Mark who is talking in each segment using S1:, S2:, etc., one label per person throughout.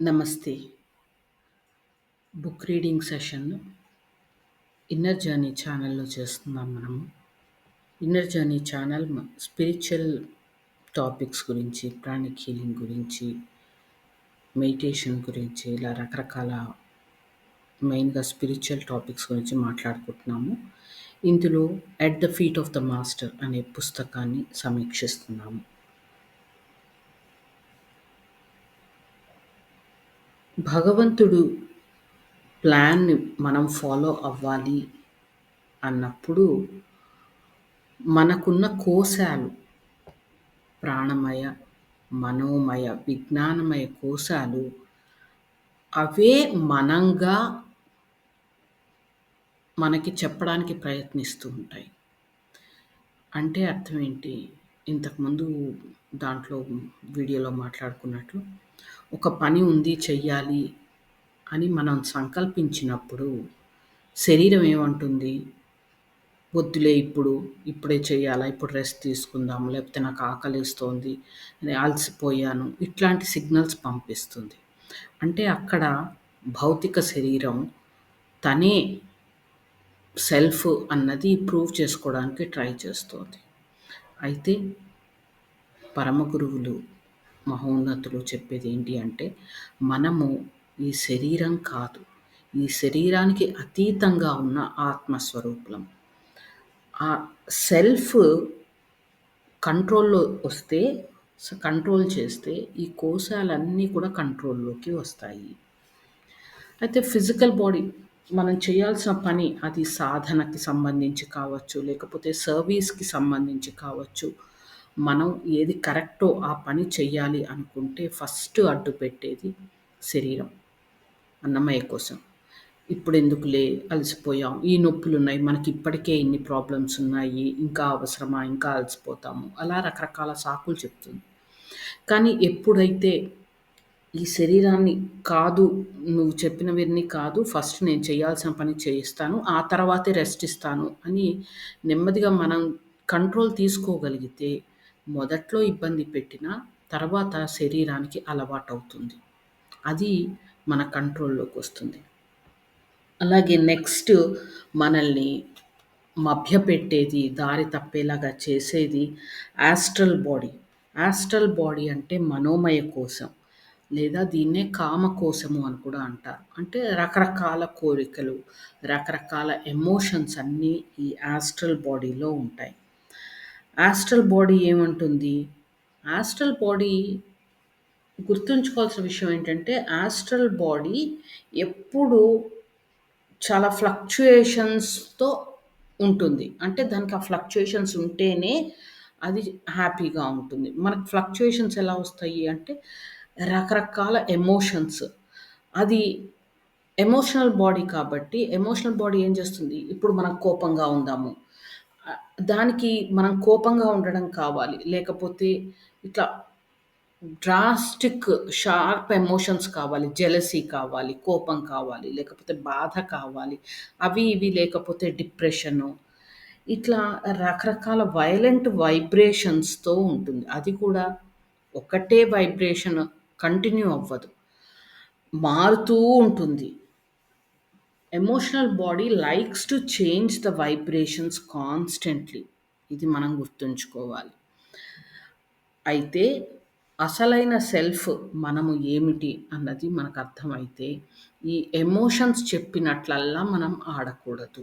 S1: నమస్తే. Book reading session inner journey ఛానల్‌లో చేస్తున్నాం మనము. Inner journey channel spiritual topics గురించి, ప్రాణిక్ హీలింగ్ గురించి, మెడిటేషన్ గురించి ఇలా రకరకాల మెయిన్‌గా స్పిరిచువల్ టాపిక్స్ గురించి మాట్లాడుకుంటున్నాము. ఇందులో 'at the feet of the master' అనే పుస్తకాన్ని సమీక్షిస్తున్నాము. భగవంతుడు ప్లాన్‌ని మనం ఫాలో అవ్వాలి అన్నప్పుడు మనకున్న కోశాలు ప్రాణమయ, మనోమయ, విజ్ఞానమయ కోశాలు అవే మనంగా మనకి చెప్పడానికి ప్రయత్నిస్తూ ఉంటాయి. అంటే అర్థం ఏంటి? ఇంతకుముందు దాంట్లో వీడియోలో మాట్లాడుకున్నట్లు ఒక పని ఉంది చెయ్యాలి అని మనం సంకల్పించినప్పుడు శరీరం ఏమంటుంది? వద్దులే ఇప్పుడు, ఇప్పుడే చేయాలా? ఇప్పుడు రెస్ట్ తీసుకుందాం. లేకపోతే నాకు ఆకలిస్తోంది నేను అలసిపోయాను. ఇట్లాంటి సిగ్నల్స్ పంపిస్తుంది. అంటే అక్కడ భౌతిక శరీరం తనే సెల్ఫ్ అన్నది ప్రూవ్ చేసుకోవడానికి ట్రై చేస్తుంది అయితే పరమ గురువులు, మహోన్నతులు చెప్పేది ఏంటి అంటే మనము ఈ శరీరం కాదు. ఈ శరీరానికి అతీతంగా ఉన్న ఆత్మస్వరూపులం. ఆ సెల్ఫ్ కంట్రోల్‌లో వస్తే కంట్రోల్ చేస్తే ఈ కోశాలన్నీ కూడా కంట్రోల్‌లోకి వస్తాయి. అయితే ఫిజికల్ బాడీ మనం చేయాల్సిన పని అది సాధనకి సంబంధించి కావచ్చు, లేకపోతే సర్వీస్‌కి సంబంధించి కావచ్చు. మనం ఏది కరెక్టో ఆ పని చెయ్యాలి అనుకుంటే ఫస్ట్ అడ్డు పెట్టేది శరీరం. అన్నమయ్య కోసం. ఇప్పుడు ఎందుకులే అలసిపోయాం. ఈ నొప్పులు ఉన్నాయి మనకి ఇప్పటికే ఇన్ని ప్రాబ్లమ్స్ ఉన్నాయి. ఇంకా అవసరమా? ఇంకా అలసిపోతాము. అలా రకరకాల సాకులు చెప్తుంది. కానీ ఎప్పుడైతే ఈ శరీరాన్ని కాదు నువ్వు చెప్పినవన్నీ కాదు. ఫస్ట్ నేను చేయాల్సిన పని చేయిస్తాను. ఆ తర్వాతే రెస్ట్ ఇస్తాను అని నెమ్మదిగా మనం కంట్రోల్ తీసుకోగలిగితే మొదట్లో ఇబ్బంది పెట్టినా తర్వాత శరీరానికి అలవాటవుతుంది. అది మన కంట్రోల్లోకి వస్తుంది అలాగే నెక్స్ట్ మనల్ని మభ్యపెట్టేది, దారి తప్పేలాగా చేసేది యాస్ట్రల్ బాడీ. యాస్ట్రల్ బాడీ అంటే మనోమయ కోశం. లేదా దీన్నే కామకోశము అని కూడా అంటారు. అంటే రకరకాల కోరికలు, రకరకాల ఎమోషన్స్ అన్నీ ఈ యాస్ట్రల్ బాడీలో ఉంటాయి. ఆస్ట్రల్ బాడీ ఏమంటుంది? ఆస్ట్రల్ బాడీ గుర్తుంచుకోవాల్సిన విషయం ఏంటంటే ఆస్ట్రల్ బాడీ ఎప్పుడూ చాలా ఫ్లక్చుయేషన్స్‌తో ఉంటుంది. అంటే దానికి ఆ ఫ్లక్చుయేషన్స్ ఉంటేనే అది హ్యాపీగా ఉంటుంది. మనకు ఫ్లక్చుయేషన్స్ ఎలా వస్తాయి అంటే రకరకాల ఎమోషన్స్. అది ఎమోషనల్ బాడీ కాబట్టి ఎమోషనల్ బాడీ ఏం చేస్తుంది? ఇప్పుడు మనం కోపంగా ఉందాము. దానికి మనం కోపంగా ఉండడం కావాలి. లేకపోతే ఇట్లా డ్రాస్టిక్ షార్ప్ ఎమోషన్స్ కావాలి. జెలసీ కావాలి, కోపం కావాలి, లేకపోతే బాధ కావాలి. అవి ఇవి లేకపోతే డిప్రెషను. ఇట్లా రకరకాల వయలెంట్ వైబ్రేషన్స్‌తో ఉంటుంది. అది కూడా ఒకటే వైబ్రేషన్ కంటిన్యూ అవ్వదు. మారుతూ ఉంటుంది. Emotional body likes to change the vibrations constantly. ఇది మనం గుర్తుంచుకోవాలి. అయితే అసలైన సెల్ఫ్ మనము ఏమిటి అన్నది మనకు అర్థమైతే ఈ ఎమోషన్స్ చెప్పినట్లల్లా మనం ఆడకూడదు.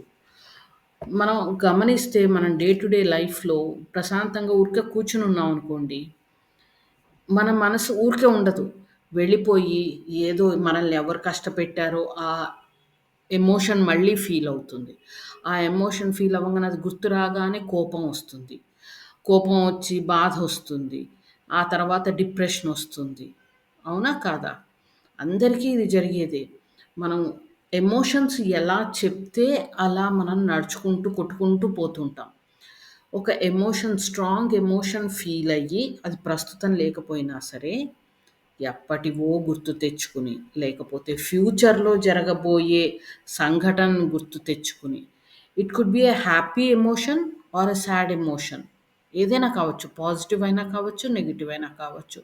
S1: మనం గమనిస్తే మనం డే టు డే లైఫ్‌లో ప్రశాంతంగా ఊరికే కూర్చుని ఉన్నాం అనుకోండి. మన మనసు ఊరికే ఉండదు. వెళ్ళిపోయి ఏదో మనల్ని ఎవరు కష్టపెట్టారో ఆ ఎమోషన్ మళ్ళీ ఫీల్ అవుతుంది. ఆ ఎమోషన్ ఫీల్ అవ్వంగానే అది గుర్తు రాగానే కోపం వస్తుంది. కోపం వచ్చి బాధొస్తుంది. ఆ తర్వాత డిప్రెషన్ వస్తుంది. అవునా? కాదా? అందరికీ ఇది జరిగేదే. మనం ఎమోషన్స్ ఎలా చెప్తే అలా మనం నడుచుకుంటూ, కొట్టుకుంటూ పోతుంటాం. ఒక ఎమోషన్ స్ట్రాంగ్ ఎమోషన్ ఫీల్ అయ్యి అది ప్రస్తుతం లేకపోయినా సరే ఎప్పటివో గుర్తు తెచ్చుకుని, లేకపోతే ఫ్యూచర్‌లో జరగబోయే సంఘటనను గుర్తు తెచ్చుకుని it could be a happy emotion or a sad emotion. ఏదైనా కావచ్చు. పాజిటివ్ అయినా కావచ్చు, నెగిటివ్ అయినా కావచ్చు.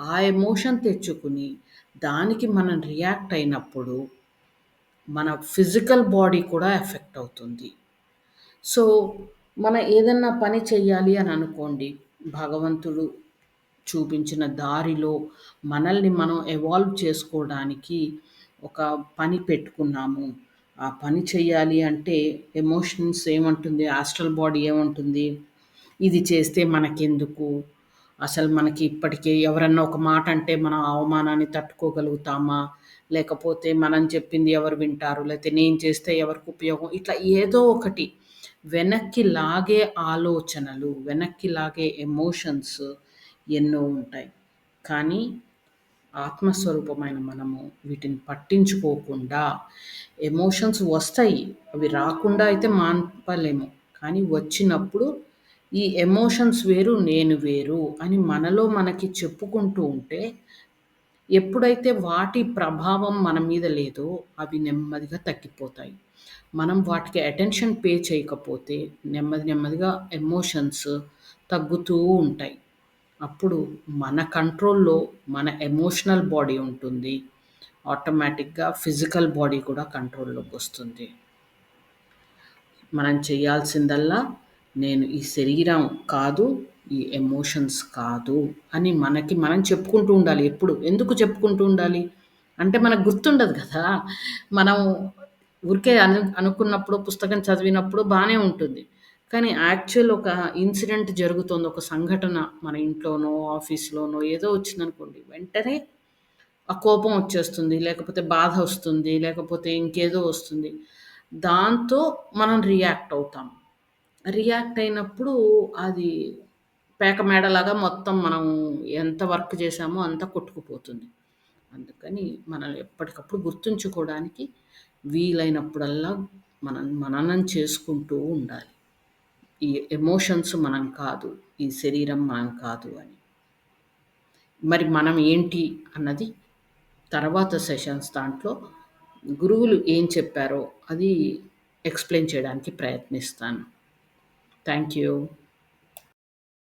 S1: ఆ ఎమోషన్ తెచ్చుకుని దానికి మనం రియాక్ట్ అయినప్పుడు మన ఫిజికల్ బాడీ కూడా ఎఫెక్ట్ అవుతుంది. సో, మనం ఏదన్నా పని చేయాలి అని అనుకోండి. భగవంతుడు చూపించిన దారిలో మనల్ని మనం ఎవాల్వ్ చేసుకోవడానికి ఒక పని పెట్టుకున్నాము. ఆ పని చేయాలి అంటే ఎమోషన్స్ ఏమంటుంది? ఆస్ట్రల్ బాడీ ఏమంటుంది? ఇది చేస్తే మనకెందుకు? అసలు మనకి ఇప్పటికే ఎవరన్నా ఒక మాట అంటే మనం అవమానాన్ని తట్టుకోగలుగుతామా? లేకపోతే మనం చెప్పింది ఎవరు వింటారు? లేకపోతే నేను చేస్తే ఎవరికి ఉపయోగం? ఇట్లా ఏదో ఒకటి వెనక్కి లాగే ఆలోచనలు, వెనక్కి లాగే ఎమోషన్స్ ఎన్నో ఉంటాయి. కానీ ఆత్మస్వరూపమైన మనము వీటిని పట్టించుకోకుండా ఎమోషన్స్ వస్తాయి. అవి రాకుండా అయితే మాన్పలేము. కానీ వచ్చినప్పుడు ఈ ఎమోషన్స్ వేరు, నేను వేరు అని మనలో మనకి చెప్పుకుంటూ ఉంటే ఎప్పుడైతే వాటి ప్రభావం మన మీద లేదో అవి నెమ్మదిగా తగ్గిపోతాయి. మనం వాటికి అటెన్షన్ పే చేయకపోతే నెమ్మది నెమ్మదిగా ఎమోషన్స్ తగ్గుతూ ఉంటాయి. అప్పుడు మన కంట్రోల్‌లో మన ఎమోషనల్ బాడీ ఉంటుంది. ఆటోమేటిక్‌గా ఫిజికల్ బాడీ కూడా కంట్రోల్‌లోకొస్తుంది. మనం చేయాల్సిందల్లా నేను ఈ శరీరం కాదు, ఈ ఎమోషన్స్ కాదు అని మనకి మనం చెప్పుకుంటూ ఉండాలి ఎప్పుడు. ఎందుకు చెప్పుకుంటూ ఉండాలి? అంటే మనకు గుర్తుండదు కదా! మనం ఊరికే అను అనుకున్నప్పుడు, పుస్తకం చదివినప్పుడు బానే ఉంటుంది. కానీ యాక్చువల్ ఒక ఇన్సిడెంట్ జరుగుతోంది. ఒక సంఘటన మన ఇంట్లోనో, ఆఫీస్‌లోనో ఏదో వచ్చిందనుకోండి. వెంటనే ఆ కోపం వచ్చేస్తుంది. లేకపోతే బాధ వస్తుంది. లేకపోతే ఇంకేదో వస్తుంది. దాంతో మనం రియాక్ట్ అవుతాం. రియాక్ట్ అయినప్పుడు అది పేక మేడలాగా మొత్తం మనం ఎంత వర్క్ చేశామో అంతా కొట్టుకుపోతుంది. అందుకని మనం ఎప్పటికప్పుడు గుర్తుంచుకోవడానికి వీలైనప్పుడల్లా మనం మననం చేసుకుంటూ ఉండాలి. ఈ ఎమోషన్స్ మనం కాదు. ఈ శరీరం మనం కాదు అని. మరి మనం ఏంటి అన్నది తర్వాత సెషన్స్ దాంట్లో గురువులు ఏం చెప్పారో అది ఎక్స్‌ప్లెయిన్ చేయడానికి ప్రయత్నిస్తాను. Thank you.